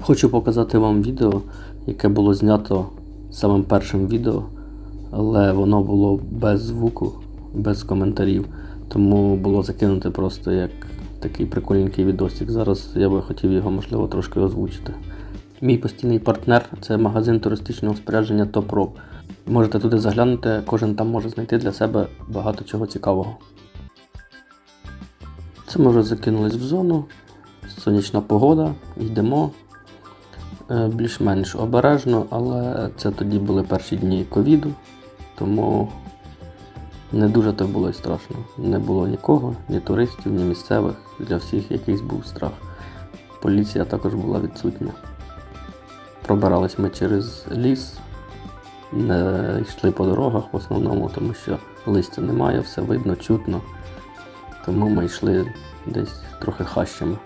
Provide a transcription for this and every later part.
Хочу показати вам відео, яке було знято самим першим відео, але воно було без звуку, без коментарів. Тому було закинуте просто як такий прикольненький відосик. Зараз я би хотів його, можливо, трошки озвучити. Мій постійний партнер це магазин туристичного спорядження TopRob. Можете туди заглянути, кожен там може знайти для себе багато чого цікавого. Це ми вже закинулись в зону. Сонячна погода, йдемо. Е, Більш-менш обережно, але це тоді були перші дні ковіду, тому не дуже то було й страшно. Не було нікого, ні туристів, ні місцевих. Для всіх якийсь був страх. Поліція також була відсутня. Пробирались ми через ліс, не йшли по дорогах в основному, тому що листя немає, все видно, чутно. Тому ми йшли десь трохи хащами.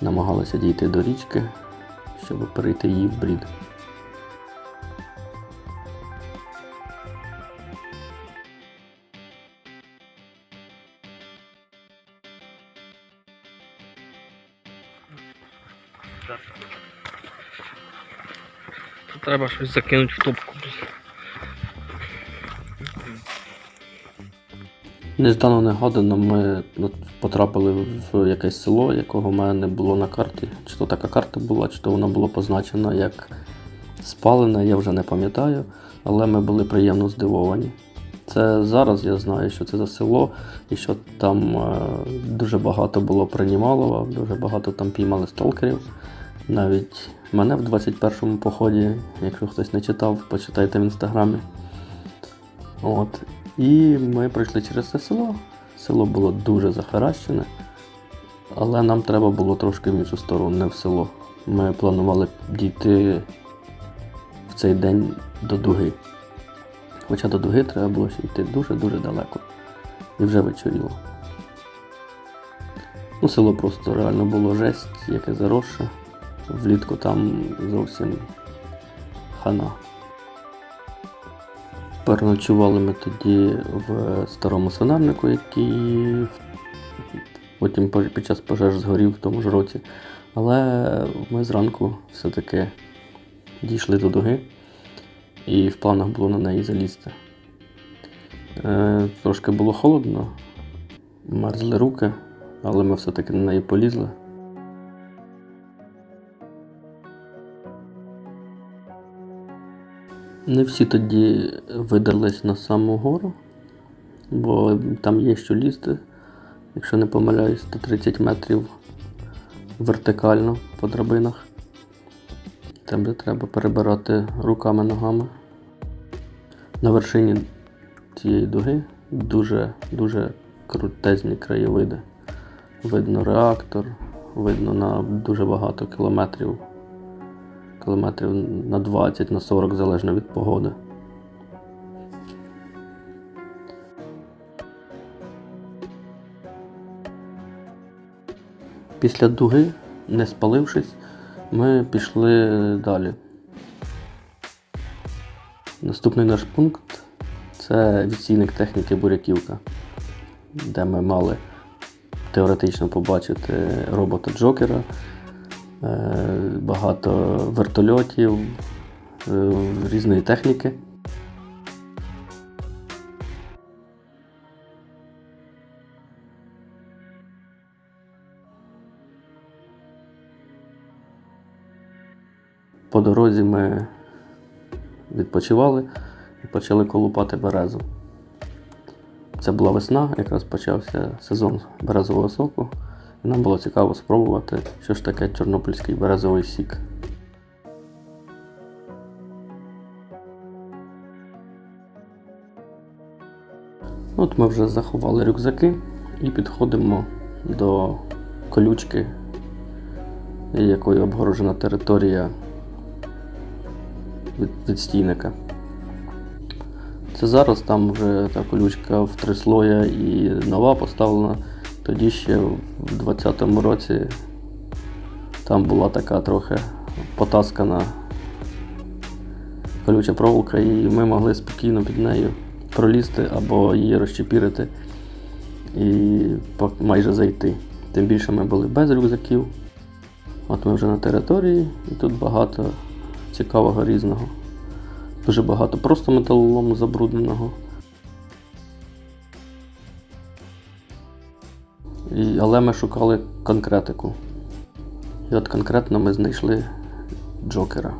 Намагалися дійти до річки, щоб перейти її в брід. Треба щось закинути в топку. Неждано негадано ми потрапили в якесь село, якого в мене не було на карті. Чи то така карта була, чи то вона була позначена як спалена, я вже не пам'ятаю, але ми були приємно здивовані. Це зараз я знаю, що це за село, і що там е, дуже багато було приймалова, дуже багато там піймали сталкерів. Навіть мене в 21-му поході, якщо хтось не читав, почитайте в інстаграмі. От. І ми пройшли через це село. Село було дуже захаращене, але нам треба було трошки в іншу сторону, не в село. Ми планували дійти в цей день до дуги. Хоча до дуги треба було ще йти дуже-дуже далеко. І вже вечоріло. Ну, село просто реально було жесть, яке заросше. Влітку там зовсім хана. Переночували ми тоді в старому свинарнику, який потім під час пожеж згорів в тому ж році. Але ми зранку все-таки дійшли до дуги, і в планах було на неї залізти. Е, трошки було холодно, мерзли руки, але ми все-таки на неї полізли. Не всі тоді видерлись на саму гору, бо там є що лізти, якщо не помиляюсь, 130 метрів вертикально по драбинах. Там, де треба перебирати руками ногами. На вершині цієї дуги дуже дуже крутезні краєвиди. Видно реактор, видно на дуже багато кілометрів кілометрів на 20, на 40, залежно від погоди. Після дуги, не спалившись, ми пішли далі. Наступний наш пункт це відсійник техніки Буряківка, де ми мали теоретично побачити робота Джокера, багато вертольотів, е, різної техніки. По дорозі ми відпочивали і почали колупати березу. Це була весна, якраз почався сезон березового соку. Нам було цікаво спробувати, що ж таке чорнобильський березовий сік. От ми вже заховали рюкзаки і підходимо до колючки, якою обгорожена територія від, від стійника. Це зараз там вже та колючка в три слоя і нова поставлена. Тоді ще в 20-му році там була така трохи потаскана колюча проволока, і ми могли спокійно під нею пролізти або її розчепірити і майже зайти. Тим більше ми були без рюкзаків. От ми вже на території, і тут багато цікавого різного. Дуже багато просто металолому забрудненого. Але ми шукали конкретику. І от конкретно ми знайшли Джокера.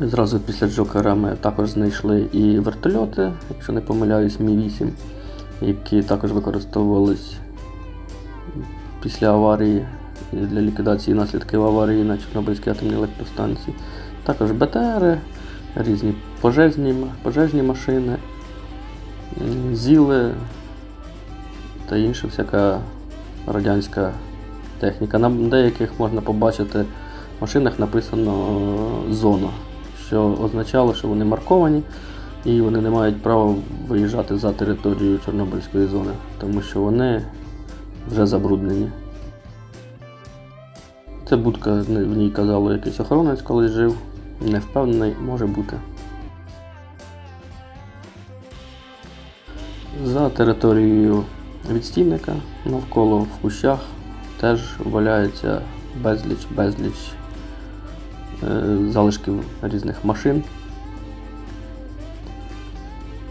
Зразу після Джокера ми також знайшли і вертольоти, якщо не помиляюсь, Мі-8, які також використовувались після аварії для ліквідації наслідків аварії на Чорнобильській атомній електростанції. Також БТРи, різні пожежні, пожежні машини, ЗІЛи та інша всяка радянська техніка. На деяких можна побачити машинах написано зона, що означало, що вони марковані і вони не мають права виїжджати за територію Чорнобильської зони, тому що вони вже забруднені. Це будка, в ній казало якийсь охоронець колись жив. Не впевнений, може бути. За територією відстійника навколо в кущах теж валяється безліч, безліч е, залишків різних машин,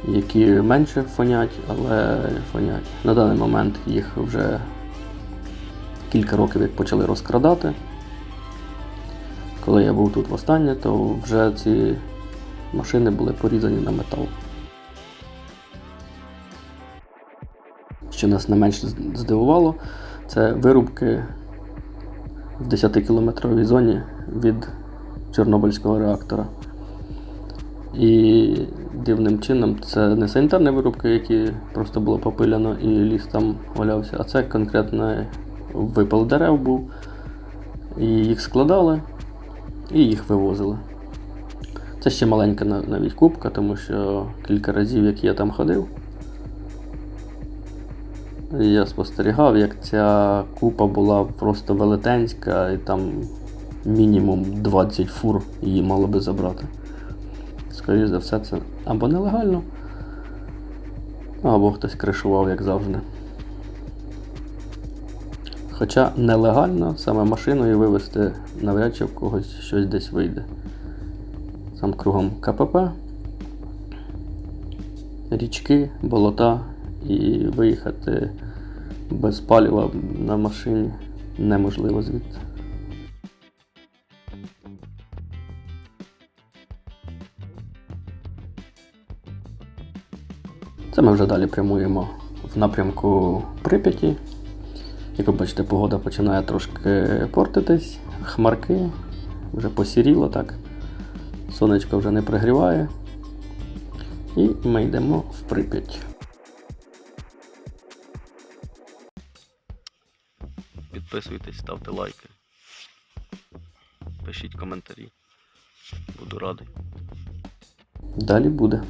які менше фонять, але фонять. На даний момент їх вже кілька років як почали розкрадати. Коли я був тут востаннє, то вже ці машини були порізані на метал. Що нас не менш здивувало, це вирубки в 10-кілометровій зоні від Чорнобильського реактора. І дивним чином це не санітарні вирубки, які просто було попиляно і ліс там валявся, а це конкретно випал дерев був. І їх складали і їх вивозили. Це ще маленька навіть кубка, тому що кілька разів, як я там ходив, я спостерігав, як ця купа була просто велетенська, і там мінімум 20 фур її мало би забрати. Скоріше за все, це або нелегально, або хтось кришував, як завжди. Хоча нелегально саме машиною вивезти навряд чи в когось щось десь вийде. Там кругом КПП, річки, болота і виїхати без палива на машині неможливо звідти. Це ми вже далі прямуємо в напрямку Прип'яті. Як ви бачите, погода починає трошки портитись, хмарки, вже посіріло так. Сонечко вже не пригріває. І ми йдемо в Прип'ять. Підписуйтесь, ставте лайки. Пишіть коментарі. Буду радий. Далі буде.